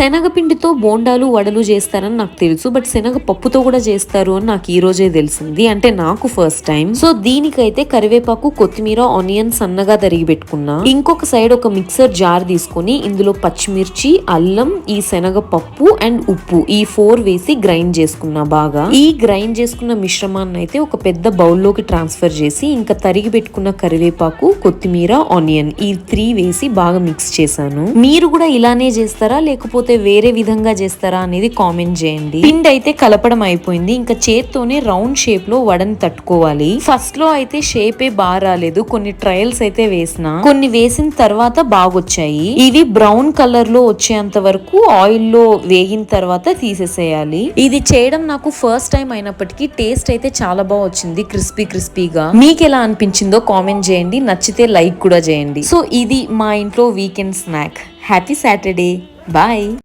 శనగపిండితో బోండాలు వడలు చేస్తారని నాకు తెలుసు బట్ శనగ పప్పుతో కూడా చేస్తారు అని నాకు ఈ రోజే తెలిసింది. అంటే నాకు ఫస్ట్ టైం. సో దీనికైతే కరివేపాకు కొత్తిమీర ఆనియన్ సన్నగా తరిగి పెట్టుకున్నా. ఇంకొక సైడ్ ఒక మిక్సర్ జార్ తీసుకొని ఇందులో పచ్చిమిర్చి అల్లం ఈ శనగ పప్పు అండ్ ఉప్పు ఈ ఫోర్ వేసి గ్రైండ్ చేసుకున్నా బాగా. ఈ గ్రైండ్ చేసుకున్న మిశ్రమాన్ని అయితే ఒక పెద్ద బౌల్లోకి ట్రాన్స్ఫర్ చేసి ఇంకా తరిగి పెట్టుకున్న కరివేపాకు కొత్తిమీర ఆనియన్ ఈ త్రీ వేసి బాగా మిక్స్ చేశాను. మీరు కూడా ఇలానే చేస్తారా? లేకపోతే వేరే విధంగా చేస్తారా అనేది కామెంట్ చేయండి. పిండి అయితే కలపడం అయిపోయింది. ఇంకా చేత్తోనే రౌండ్ షేప్లో వడని తట్టుకోవాలి. ఫస్ట్లో అయితే షేపే బాగా రాలేదు. కొన్ని ట్రయల్స్ అయితే వేసిన. కొన్ని వేసిన తర్వాత బాగొచ్చాయి. ఇవి బ్రౌన్ కలర్లో వచ్చేంత వరకు ఆయిల్లో వేగిన తర్వాత తీసేసేయాలి. ఇది చేయడం నాకు ఫస్ట్ టైం అయినప్పటికీ టేస్ట్ అయితే చాలా బాగా వచ్చింది. క్రిస్పీ క్రిస్పీగా మీకు ఎలా అనిపించిందో కామెంట్ చేయండి. నచ్చితే లైక్ కూడా చేయండి. సో ఇది మా ఇంట్లో weekend snack happy Saturday bye